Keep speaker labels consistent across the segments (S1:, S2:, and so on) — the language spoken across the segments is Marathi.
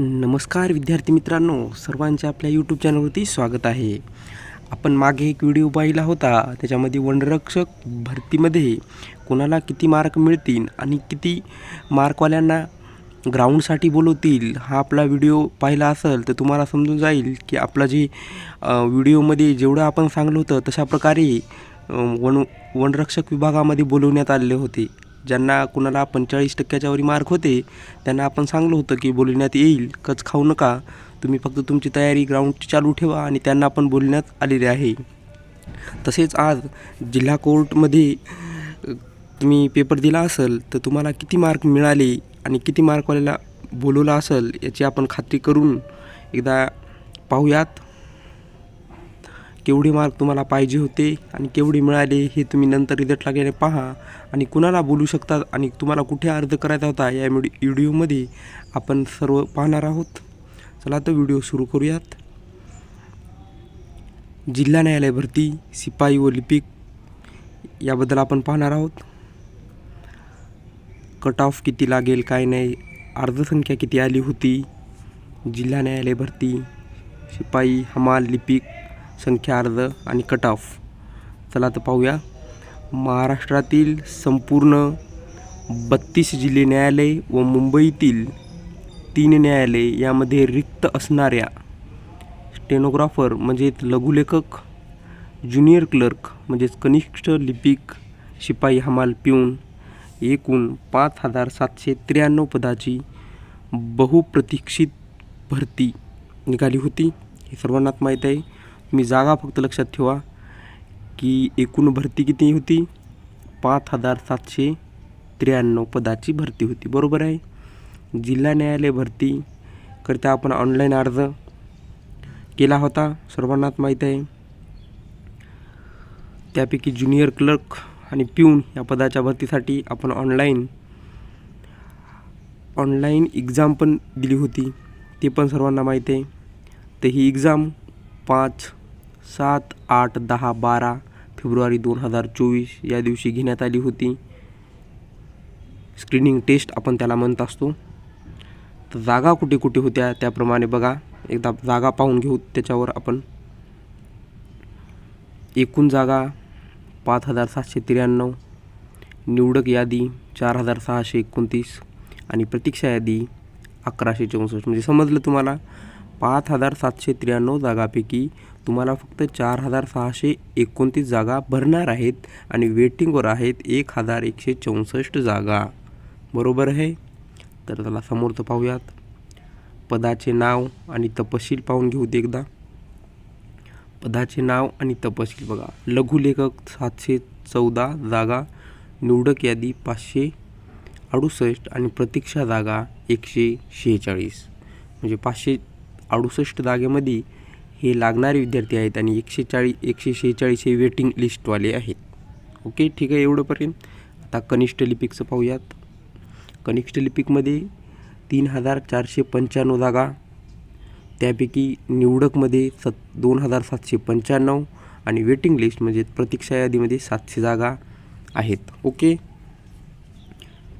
S1: नमस्कार विद्यार्थी मित्रांनो सर्वांचे आपल्या यूट्यूब चॅनलवरती स्वागत आहे. आपण मागे एक व्हिडिओ पाहिला होता त्याच्यामध्ये वनरक्षक भरतीमध्ये कोणाला किती मार्क मिळतील आणि किती मार्कवाल्यांना ग्राउंडसाठी बोलवतील हा आपला व्हिडिओ पाहिला असेल तर तुम्हाला समजून जाईल की आपला जे व्हिडिओमध्ये जेवढं आपण सांगलं होतं तशा प्रकारे वन वनरक्षक विभागामध्ये बोलवण्यात आलेले होते. ज्यांना कुणाला पंचेचाळीस टक्क्याच्या वरी मार्क होते त्यांना आपण सांगलं होतं की बोलवण्यात येईल कच खाऊ नका. तुम्ही फक्त तुमची तयारी ग्राउंडची चालू ठेवा आणि त्यांना आपण बोलण्यात आलेले आहे. तसेच आज जिल्हा कोर्टमध्ये तुम्ही पेपर दिला असेल तर तुम्हाला किती मार्क मिळाले आणि किती मार्कवाल्याला बोलवलं असेल याची आपण खात्री करून एकदा पाहूयात. केवढे मार्क तुम्हाला पाहिजे होते आणि केवढे मिळाले हे तुम्ही नंतर रिझल्टला गेले पहा. आणि कुणाला बोलू शकतात आणि तुम्हाला कुठे अर्ज करायचा होता या व्हिडिओमध्ये आपण सर्व पाहणार आहोत. चला तर व्हिडिओ सुरू करूयात. जिल्हा न्यायालय भरती शिपाई व लिपिक याबद्दल आपण पाहणार आहोत. कट ऑफ किती लागेल काय नाही अर्धसंख्या किती आली होती? जिल्हा न्यायालय भरती शिपाई हमाल लिपिक संख्या अर्ध आणि कट ऑफ चला तर पाहूया. महाराष्ट्रातील संपूर्ण बत्तीस जिल्हे न्यायालय व मुंबईतील तीन न्यायालय यामध्ये रिक्त असणाऱ्या स्टेनोग्राफर म्हणजेच लघुलेखक ज्युनियर क्लर्क म्हणजेच कनिष्ठ लिपिक शिपाई हमाल पिऊन एकूण पाच हजार सातशे त्र्याण्णव पदाची बहुप्रतीक्षित भरती निघाली होती. हे सर्वांनाच माहीत आहे. तुम्ही जागा फक्त लक्षात ठेवा की एकूण भरती किती होती? पाच हजार सातशे त्र्याण्णव पदाची भरती होती. बरोबर आहे? जिल्हा न्यायालय भरती करता आपण ऑनलाईन अर्ज केला होता. सर्वांनाच माहीत आहे. त्यापैकी ज्युनियर क्लर्क आणि पिऊन या पदाच्या भरतीसाठी आपण ऑनलाईन ऑनलाईन एक्झाम पण दिली होती. ते पण सर्वांना माहीत आहे. तर ही एक्झाम पाच सात आठ दहा बारा फेब्रुवारी दोन हजार चोवीस या दिवशी घेण्यात आली होती. स्क्रीनिंग टेस्ट आपण त्याला म्हणत असतो. तर जागा कुठे कुठे होत्या त्याप्रमाणे बघा. एकदा जागा पाहून घेऊ त्याच्यावर आपण. एकूण जागा पाच हजार सातशे त्र्याण्णव निवडक यादी चार हजार सहाशे एकोणतीस आणि प्रतीक्षा यादी अकराशे चौसष्ट. म्हणजे समजलं तुम्हाला? पाच हजार सातशे त्र्याण्णव जागापैकी तुम्हाला फक्त चार हजार सहाशे एकोणतीस जागा भरणार आहेत आणि वेटिंगवर आहेत एक हजार एकशे चौसष्ट जागा. बरोबर आहे? तर त्याला समोरचं पाहूयात. पदाचे नाव आणि तपशील पाहून घेऊ एकदा. पदाचे नाव आणि तपशील बघा. लघुलेखक सातशे चौदा जागा निवडक यादी पाचशे अडुसष्ट आणि प्रतीक्षा जागा एकशे शेहेचाळीस. म्हणजे पाचशे अडुसष्ट जागेमध्ये हे लागणारे विद्यार्थी आहेत आणि एकशे चाळीस एकशे शेहेचाळीस हे वेटिंग लिस्टवाले आहेत. ओके ठीक आहे एवढंपर्यंत आता कनिष्ठ लिपिकचं पाहूयात. कनिष्ठ लिपिकमध्ये तीन हजार चारशे पंच्याण्णव जागा. त्यापैकी निवडकमध्ये सत दोन हजार सातशे पंच्याण्णव आणि वेटिंग लिस्ट म्हणजे प्रतीक्षा यादीमध्ये सातशे जागा आहेत. ओके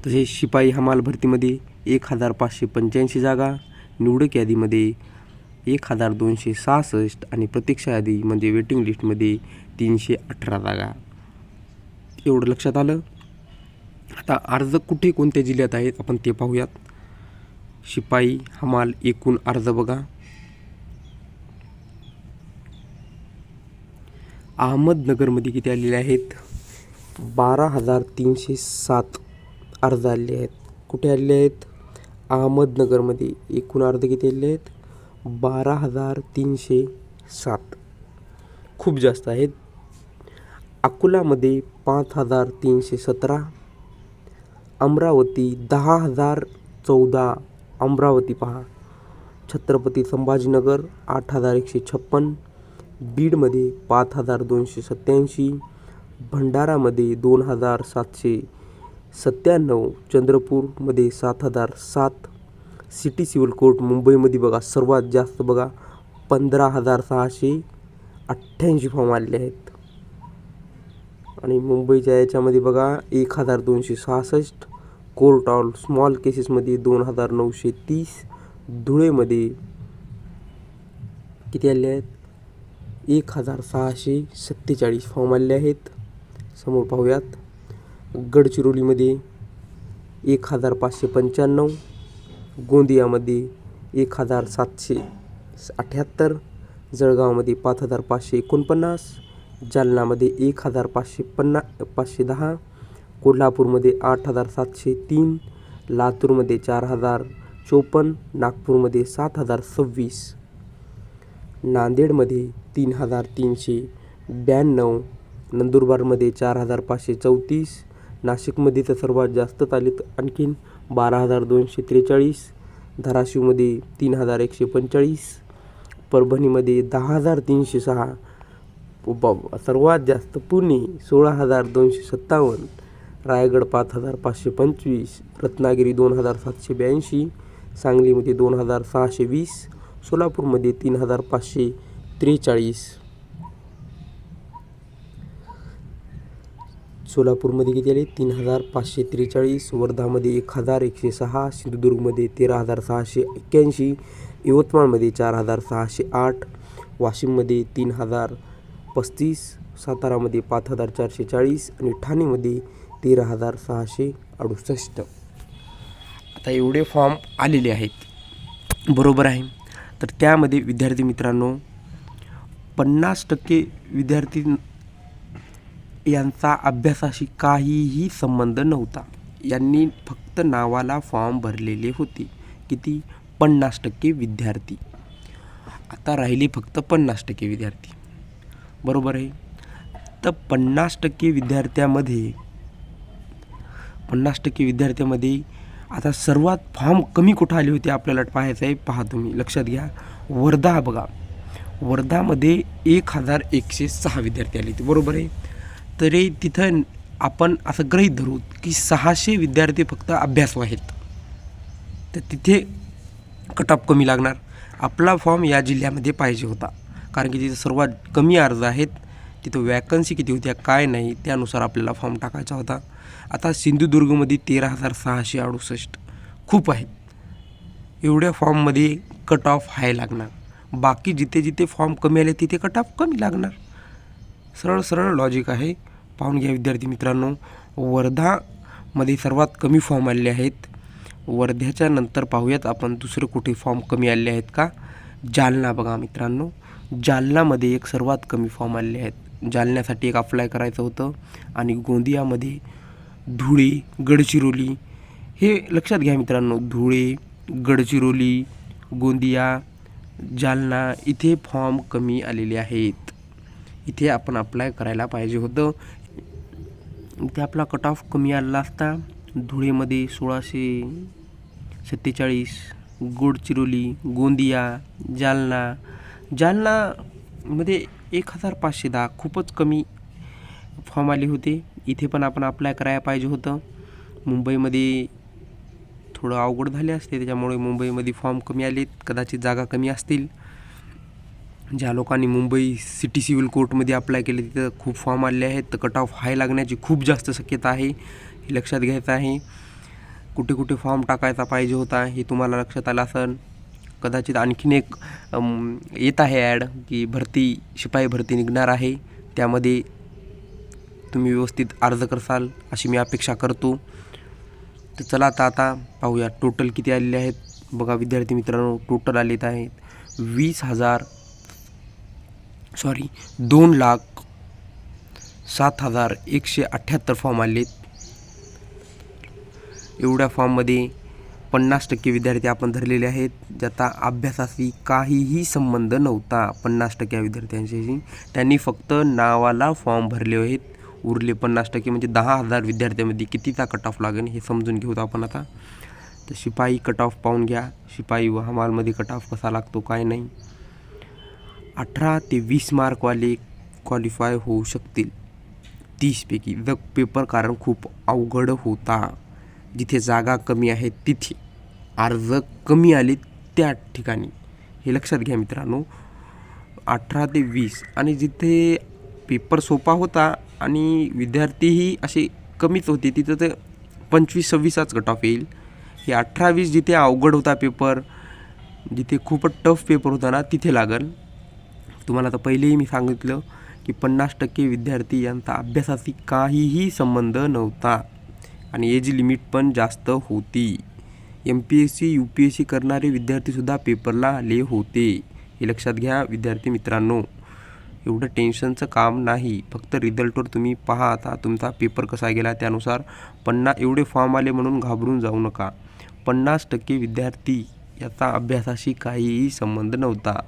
S1: तसेच शिपाई हमाल भरतीमध्ये एक हजार पाचशे पंच्याऐंशी जागा. निवडक यादीमध्ये एक हजार दोनशे सहासष्ट आणि प्रतीक्षा यादी म्हणजे वेटिंग लिस्टमध्ये तीनशे अठरा जागा. एवढं लक्षात आलं? आता अर्ज कुठे कोणत्या जिल्ह्यात आहेत आपण ते पाहूयात. शिपाई हमाल एकूण अर्ज बघा. अहमदनगरमध्ये किती आलेले आहेत? बारा हजार तीनशे सात अर्ज आलेले आहेत. कुठे आलेले आहेत? अहमदनगरमध्ये एकूण अर्ज किती आलेले आहेत? बारा हजार तीनशे सात. खूप जास्त आहेत. अकोलामध्ये पाच हजार तीनशे सतरा. अमरावती दहा हजार चौदा. अमरावती पहा. छत्रपती संभाजीनगर आठ हजार एकशे छप्पन. बीडमध्ये पाच हजार दोनशे सत्त्याऐंशी. भंडारामध्ये दोन हजार सातशे सत्त्याण्णव. चंद्रपूरमध्ये सात हजार सात. सिटी सिव्हिल कोर्ट मुंबईमध्ये बघा सर्वात जास्त बघा पंधरा हजार सहाशे अठ्ठ्याऐंशी फॉर्म आलेले आहेत. आणि मुंबईच्या याच्यामध्ये बघा एक हजार दोनशे सहासष्ट कोर्ट ऑल स्मॉल केसेसमध्ये दोन हजार नऊशे तीस धुळेमध्ये किती आले आहेत? एक हजार सहाशे सत्तेचाळीस फॉर्म आले आहेत. समोर पाहूयात. गडचिरोलीमध्ये एक हजार पाचशे पंच्याण्णव गोंदियामध्ये एक हजार सातशे अठ्याहत्तर जळगावमध्ये पाच हजार पाचशे एकोणपन्नास जालनामध्ये एक हजार पाचशे पन्ना पाचशे दहा कोल्हापूरमध्ये आठ हजार सातशे तीन लातूरमध्ये चार हजार चोपन्न नागपूरमध्ये सात हजार सव्वीस. नांदेडमध्ये तीन हजार तीनशे ब्याण्णव नंदुरबारमध्ये चार हजार पाचशे चौतीस नाशिकमध्ये तर सर्वात जास्त आलेत आणखीन बारा हजार दोनशे त्रेचाळीस धाराशिवमध्ये तीन हजार एकशे पंचेचाळीस परभणीमध्ये दहा हजार तीनशे सहा. सर्वात जास्त पुणे सोळा हजार दोनशे सत्तावन्न रायगड पाच हजार पाचशे पंचवीस रत्नागिरी दोन हजार सातशे ब्याऐंशी सांगलीमध्ये दोन हजार सहाशे वीस सोलापूरमध्ये तीन हजार पाचशे त्रेचाळीस. सोलापूरमध्ये किती आले? तीन हजार पाचशे त्रेचाळीस वर्धामध्ये एक हजार एकशे सहा सिंधुदुर्गमध्ये तेरा हजार सहाशे एक्क्याऐंशी यवतमाळमध्ये चार हजार सहाशे आठ वाशिममध्ये तीन हजार पस्तीस सातारामध्ये पाच हजार चारशे चाळीस आणि ठाणेमध्ये तेरा हजार सहाशे अडुसष्ट. आता एवढे फॉर्म आलेले आहेत. बरोबर आहे. तर त्यामध्ये विद्यार्थी मित्रांनो पन्नास टक्के विद्यार्थी यांचा अभ्यासाशी काहीही संबंध नव्हता. यांनी फक्त नावाला फॉर्म भरलेले होते. किती? पन्नास टक्के विद्यार्थी. आता राहिले फक्त पन्नास टक्के विद्यार्थी. बरोबर आहे? तर पन्नास टक्के विद्यार्थ्यामध्ये पन्नास टक्के विद्यार्थ्यामध्ये आता सर्वात फॉर्म कमी कुठं आले होते आपल्याला पाहायचं आहे? पहा तुम्ही लक्षात घ्या. वर्धा बघा. वर्धामध्ये एक हजार एकशे सहा विद्यार्थी आले होते. बरोबर आहे? तरी तिथं आपण असं गृहीत धरू की सहाशे विद्यार्थी फक्त अभ्यासू आहेत. तर तिथे कट ऑफ कमी लागणार. आपला फॉर्म या जिल्ह्यामध्ये पाहिजे होता. कारण की तिथं सर्वात कमी अर्ज आहेत. तिथं वॅकन्सी किती होत्या काय नाही त्यानुसार आपल्याला फॉर्म टाकायचा होता. आता सिंधुदुर्गमध्ये तेरा हजार सहाशे अडुसष्ट खूप आहेत. एवढ्या फॉर्ममध्ये कट ऑफ हाय लागणार. बाकी जिथे जिथे फॉर्म कमी आले तिथे कट ऑफ कमी लागणार. सरळ सरळ लॉजिक आहे. पाहून घ्या विद्यार्थी मित्रांनो. वर्धामध्ये सर्वात कमी फॉर्म आले आहेत. वर्ध्याच्या नंतर पाहूयात आपण दुसरे कुठे फॉर्म कमी आले आहेत का? जालना बघा मित्रांनो. जालनामध्ये एक सर्वात कमी फॉर्म आले आहेत. जालन्यासाठी एक अप्लाय करायचं होतं. आणि गोंदियामध्ये धुळे गडचिरोली हे लक्षात घ्या मित्रांनो. धुळे गडचिरोली गोंदिया जालना इथे फॉर्म कमी आलेले आहेत. इथे आपण अप्लाय करायला पाहिजे होतं. इथे आपला कट ऑफ कमी आला असता. धुळेमध्ये सोळाशे सत्तेचाळीस गोडचिरोली गोंदिया जालना. जालनामध्ये एक हजार पाचशे दहा खूपच कमी फॉर्म आले होते. इथे पण आपण अप्लाय करायला पाहिजे होतं. मुंबईमध्ये थोडं अवघड झाले असते त्याच्यामुळे मुंबईमध्ये फॉर्म कमी आलेत. कदाचित जागा कमी असतील. ज्या लोकांनी मुंबई सिटी सिव्हिल कोर्टमध्ये अप्लाय केले तिथं खूप फॉर्म आले आहेत. तर कट ऑफ हाय लागण्याची खूप जास्त शक्यता आहे हे लक्षात घ्यायचं आहे. कुठे कुठे फॉर्म टाकायचा पाहिजे होता हे तुम्हाला लक्षात आलं असेल. कदाचित आणखीन एक येत आहे ॲड की भरती शिपाई भरती निघणार आहे. त्यामध्ये तुम्ही व्यवस्थित अर्ज करसाल अशी मी अपेक्षा करतो. तर चला आता आता पाहूया. टोटल किती आलेले आहेत? बघा विद्यार्थी मित्रांनो टोटल आलेत आहेत वीस हजार सॉरी दोन लाख सात हजार एकशे अठ्ठ्याहत्तर फॉर्म आलेत. एवढ्या फॉर्ममध्ये पन्नास टक्के विद्यार्थी आपण धरलेले आहेत ज्याचा अभ्यासाशी काहीही संबंध नव्हता पन्नास टक्के विद्यार्थ्यांशी त्यांनी फक्त नावाला फॉर्म भरले आहेत. उरले पन्नास टक्के म्हणजे दहा हजार विद्यार्थ्यांमध्ये कितीचा कट ऑफ लागेल हे समजून घेऊ आपण आता. तर शिपाई कट ऑफ पाहून घ्या. शिपाई व हमालमध्ये कट ऑफ कसा लागतो काय नाही. अठरा ते वीस मार्कवाले क्वालिफाय होऊ शकतील. तीसपैकी द पेपर कारण खूप अवघड होता. जिथे जागा कमी आहे तिथे अर्ज कमी आले त्या ठिकाणी. हे लक्षात घ्या मित्रांनो. अठरा ते वीस. आणि जिथे पेपर सोपा होता आणि विद्यार्थीही असे कमीच होते तिथं तर पंचवीस सव्वीसाच कट ऑफ येईल. हे अठरा वीस जिथे अवघड होता पेपर जिथे खूपच टफ पेपर होता ना तिथे लागेल. तुम्हाला आता पहिलेही मी सांगितलं की पन्नास टक्के विद्यार्थी यांचा अभ्यासाशी काहीही संबंध नव्हता. आणि एज लिमिट पण जास्त होती. M P S C U P S C करणारे विद्यार्थीसुद्धा पेपरला आले होते. हे लक्षात घ्या विद्यार्थी मित्रांनो. एवढं टेन्शनचं काम नाही. फक्त रिझल्टवर तुम्ही पहा आता तुमचा पेपर कसा गेला त्यानुसार पन्ना एवढे फॉर्म आले म्हणून घाबरून जाऊ नका. पन्नास टक्के विद्यार्थी याचा अभ्यासाशी काहीही संबंध नव्हता.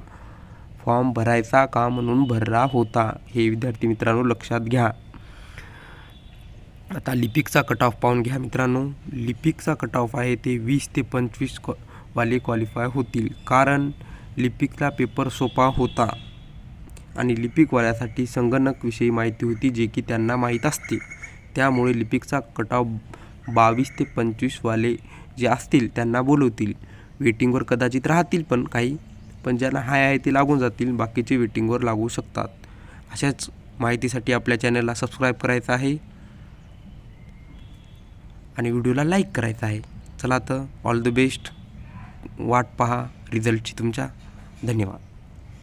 S1: फॉर्म भरायचा का म्हणून भरला होता हे विद्यार्थी मित्रांनो लक्षात घ्या. आता लिपिकचा कट ऑफ पाहून घ्या मित्रांनो. लिपिकचा कट ऑफ आहे ते वीस ते पंचवीस क्वा वाले क्वालिफाय होतील. कारण लिपिकचा पेपर सोपा होता. आणि लिपिकवाल्यासाठी संगणकविषयी माहिती होती जे की त्यांना माहीत असते. त्यामुळे लिपिकचा कट ऑफ बावीस ते पंचवीसवाले जे असतील त्यांना बोलवतील. वेटिंगवर कदाचित राहतील पण काही पण ज्यांना हाय आहे ते लागून जातील बाकीचे वेटिंगवर लागू शकतात. अशाच माहितीसाठी आपल्या चॅनलला सबस्क्राईब करायचं आहे. आणि व्हिडिओला लाईक करायचा आहे. चला तर ऑल द बेस्ट. वाट पहा रिझल्टची तुमच्या. धन्यवाद.